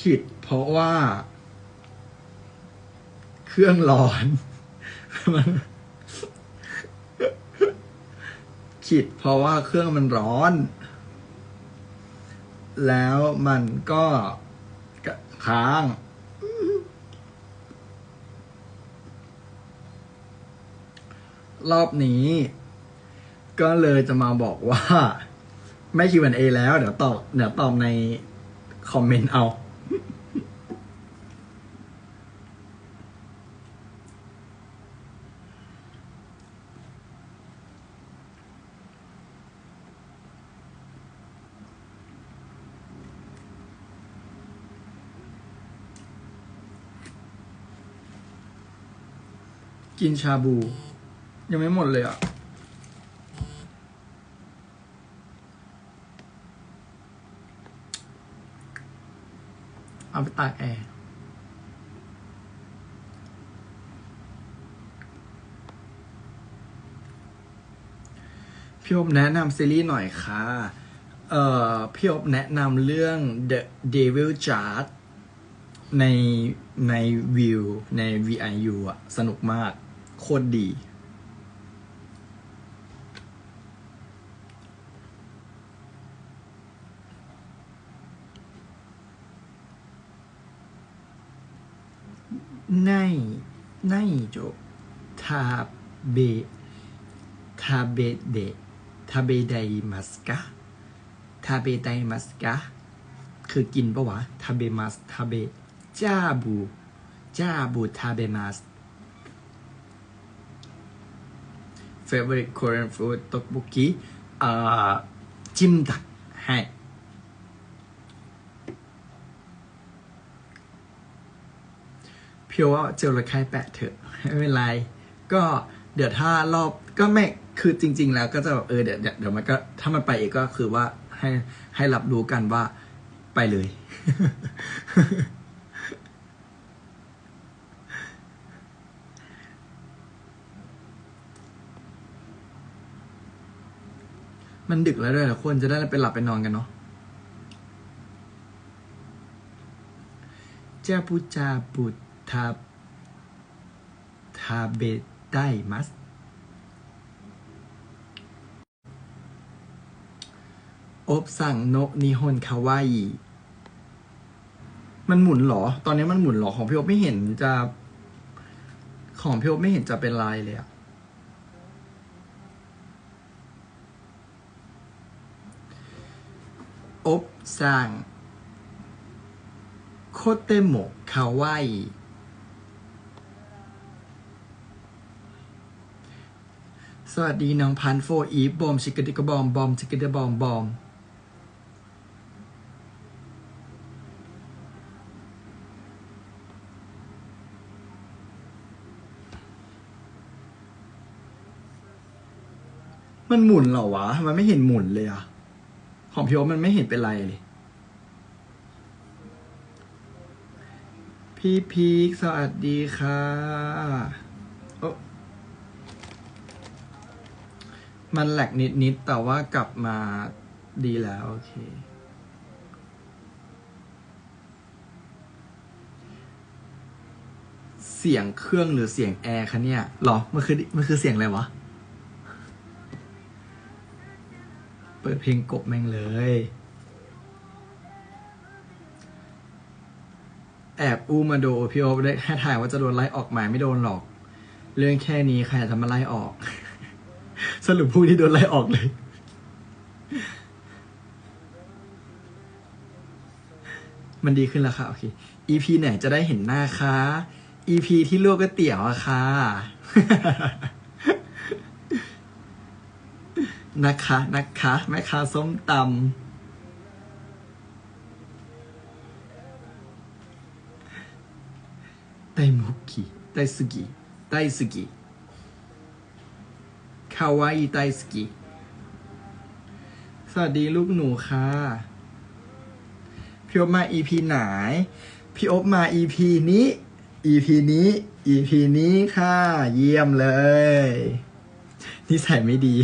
ขิดเพราะว่า เครื่องร้อนมันขิดเพราะว่าเครื่องมันร้อน แล้วมันก็ค้างรอบนี้ ก็เลยจะมาบอกว่า ไม่ Q&A แล้ว เดี๋ยวตอบเดี๋ยวตอบในคอมเมนต์เอา กินชาบู ยังไม่หมดเลยอะ เอาไปตากแอร์พี่อบแนะนำซีรีส์หน่อยค่ะ เอ่อ พี่อบแนะนำเรื่อง The Devil Chart ในในวิวใน VIU อะสนุกมาก คตรดี ในในโจทาเบทาเบเดทาเบไดมัสกะทาเบไดมัสกะคือกินปะวะทาเบมัสทาเบจ้าบูจ้าบูทาเบมัส favorite Korean food ตกบุกิอ่าจิมดักให้เพียวว่าเจลระคายแปะเถอะไม่เป็นไร ก็เดี๋ยวถ้ารอบก็ไม่คือจริง ๆ แล้วก็จะแบบเออเดี๋ยวเดี๋ยวเดี๋ยวมันก็ถ้ามันไปอีกก็คือว่าให้ให้รับรู้กันว่าไปเลย มันดึกแล้วด้วยควรจะได้ไปหลับไปนอนกันเนาะเจ้าพุจาปุตทาทาเบตไดมัสอบสั่งโนนิฮอนคาวาอิมันหมุนหรอ ตอนนี้มันหมุนหรอ ของพี่อบไม่เห็นจะ ของพี่อบไม่เห็นจะเป็นลายเลยอะ อบสั่งโคเตโมะคาวาอิสวัสดีน้องพันโฟอีฟบอมชิกกดิกบอมบอมชิกกดิบอมบอมมันหมุนเหรอวะมันไม่เห็นหมุนเลยอะ ของพี่โอตมันไม่เห็นเป็นไรเลย พี่พีคสวัสดีค่ะโอะมันแหลกนิดๆแต่ว่ากลับมาดีแล้วโอเคเสียงเครื่องหรือเสียงแอร์คะเนี่ยหรอ มันคือ มันคือเสียงอะไรวะ เพลงกบแม่งเลย แอบอู้มาดูพี่โอ๊บได้ให้ถ่ายว่าจะโดนไล่ออกไหมไม่โดนหรอก เรื่องแค่นี้ใครจะมาไล่ออก สรุปผู้ที่โดนไล่ออกเลย มันดีขึ้นแล้วค่ะ โอเค EP ไหนจะได้เห็นหน้าคะ EP ที่ลวกก๋วยเตี๋ยวอะค่ะ นะคะนะคะแม่ค้าส้มตำไดมุกิไดสุกิไดสุกิคาวาอิไดสุกิสวัสดีลูกหนูค่ะ พี่อบมา EP ไหน พี่อบมา EP นี้ EP นี้ EP นี้ค่ะ เยี่ยมเลย นิสัยไม่ดี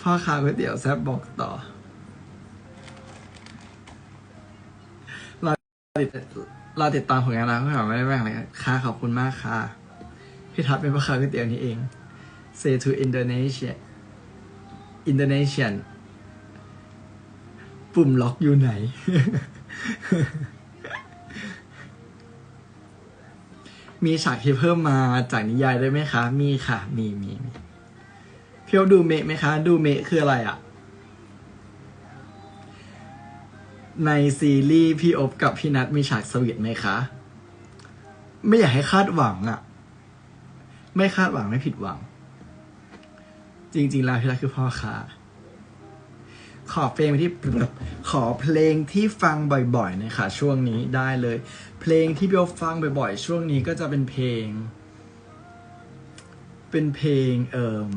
พ่อค้าก๋วยเตี๋ยวแซบบอกต่อติดเราติดตามผลงานเราก็ไม่ได้แบ่งเลยค่ะขอบคุณมากค่ะ พี่ทัศน์เป็นพ่อค้าก๋วยเตี๋ยวนี่เอง say to Indonesia Indonesian ปุ่มล็อกอยู่ไหน มีฉากที่เพิ่มมาจากนิยายได้ไหมคะ มีค่ะ มีมีมีพี่เอาดูเมะไหมคะ ดูเมะคืออะไรอะ่ะ ในซีรีส์พี่อบกับพี่นัทมีฉากสวีทไหมคะ ไม่อยากให้คาดหวังอะ่ะ ไม่คาดหวังไม่ผิดหวัง จริง ๆ แล้วพี่นัทคือพ่อค้า ขอเพลงที่ขอเพลงที่ฟังบ่อยๆนะคะช่วงนี้ได้เลย เพลงที่พี่โอฟังบ่อยๆ ช่วงนี้ก็จะเป็นเพลง เป็นเพลงเอ่ม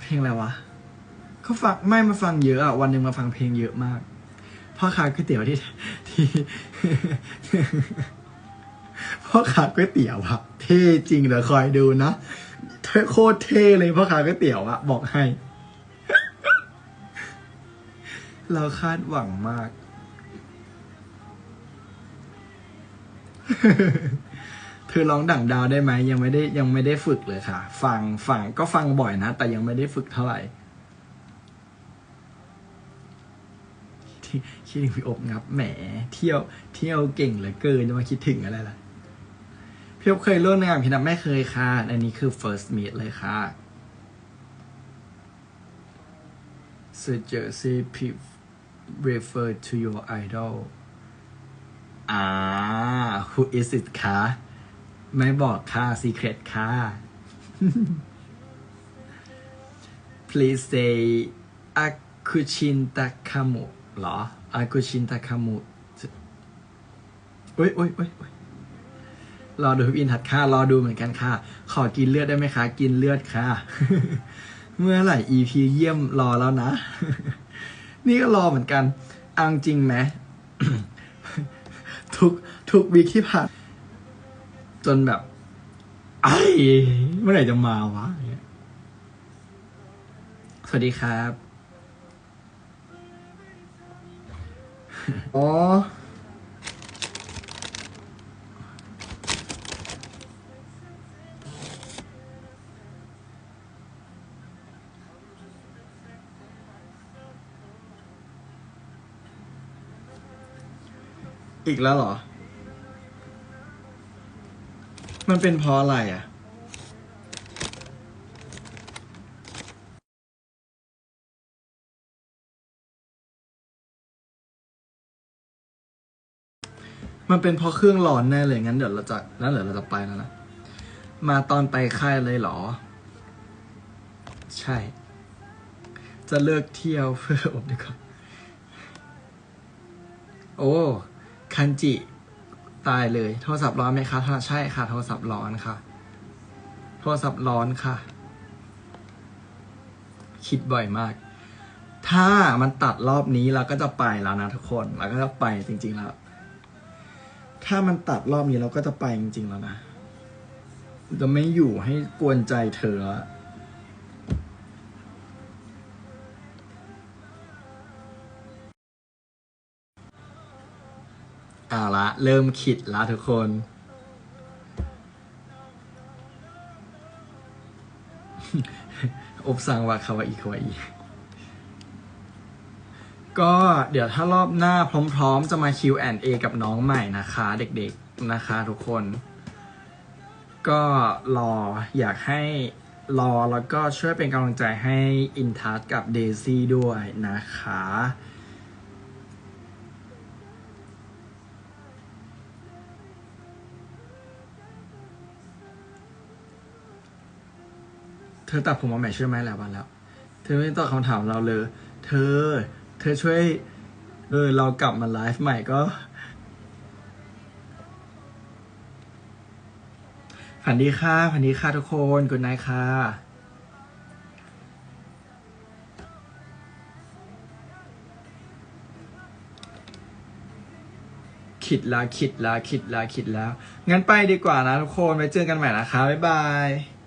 เพลงอะไรวะเขาฟังไม่มาฟังเยอะอะวันหนึ่งมาฟังเพลงเยอะมากพ่อค้าก๋วยเตี๋ยวที่ที่พ่อค้าก๋วยเตี๋ยวอะเท่จริงเดี๋ยวคอยดูนะ โคตรเท่เลยพ่อค้าก๋วยเตี๋ยวอะบอกให้ เราคาดหวังมาก เธอร้องดั่งดาวได้ไหมยังไม่ได้ยังไม่ได้ฝึกเลยค่ะ ฟังฟังก็ฟังบ่อยนะ แต่ยังไม่ได้ฝึกเท่าไหร่ที่คิดถึงพี่อบงับแหม เที่ยวเที่ยวเก่งเหลือเกินจะมาคิดถึงอะไรล่ะ พี่อบเคยร่วมงานพี่นับไม่เคยค่ะ อันนี้คือ first meet เลยค่ะ suggest people refer to your idol อ่า who is it คะไม่บอกค่ะ secret ค่ะ please say อาคุชินตะคามุเหรออาคุชินตะคามุโอ้ยโอ้ยโอ้ยโอ้ย รอดูพี่อินทัดค่ะรอดูเหมือนกันค่ะ ขอกินเลือดได้ไหมคะกินเลือดค่ะ เมื่อไหร่ EP เยี่ยมรอแล้วนะ นี่ก็รอเหมือนกันเอาจริงไหมทุกทุกวีคที่ผ่านจนแบบไอ้เมื่อไหร่จะมาวะสวัสดีครับ อ๋อ อีกแล้วเหรอ มันเป็นเพราะอะไรอะ มันเป็นเพราะเครื่องร้อนแน่เลยงั้นเดี๋ยวเราจะแล้วเดี๋ยวเราจะไปแล้วนะ มาตอนไปค่ายเลยเหรอ ใช่ จะเลิกเที่ยวเพื่ออบดีกว่าโอ้ คันจิตายเลย โทรศัพท์ร้อนไหมคะถ้าใช่ค่ะ โทรศัพท์ร้อนค่ะ โทรศัพท์ร้อนค่ะ คิดบ่อยมาก ถ้ามันตัดรอบนี้เราก็จะไปแล้วนะทุกคนเราก็จะไปจริง ๆ แล้ว ถ้ามันตัดรอบนี้เราก็จะไปจริง ๆ แล้วนะจะไม่อยู่ให้กวนใจเธอ เอาละเริ่มขิดละทุกคน อบสังวาคาวาอีคาวาอีก็เดี๋ยวถ้ารอบหน้าพร้อมๆ จะมา Q&A กับน้องใหม่นะคะ เด็กๆนะคะทุกคน ก็รออยากให้รอแล้วก็ช่วยเป็นกำลังใจให้อินทัสกับเดซี่ด้วยนะคะ เธอตัดผมมาใหม่ช่วยไหมหลายวันแล้ว เธอไม่ตอบคำถามเราเลย เธอ เธอช่วย เออ เรากลับมาไลฟ์ใหม่ก็ฝันดีค่ะฝันดีค่ะทุกคนกุนไนค่ะคิดละคิดละคิดละคิดแล้ว งั้นไปดีกว่านะทุกคนไว้เจอกันใหม่นะคะ บ๊ายบาย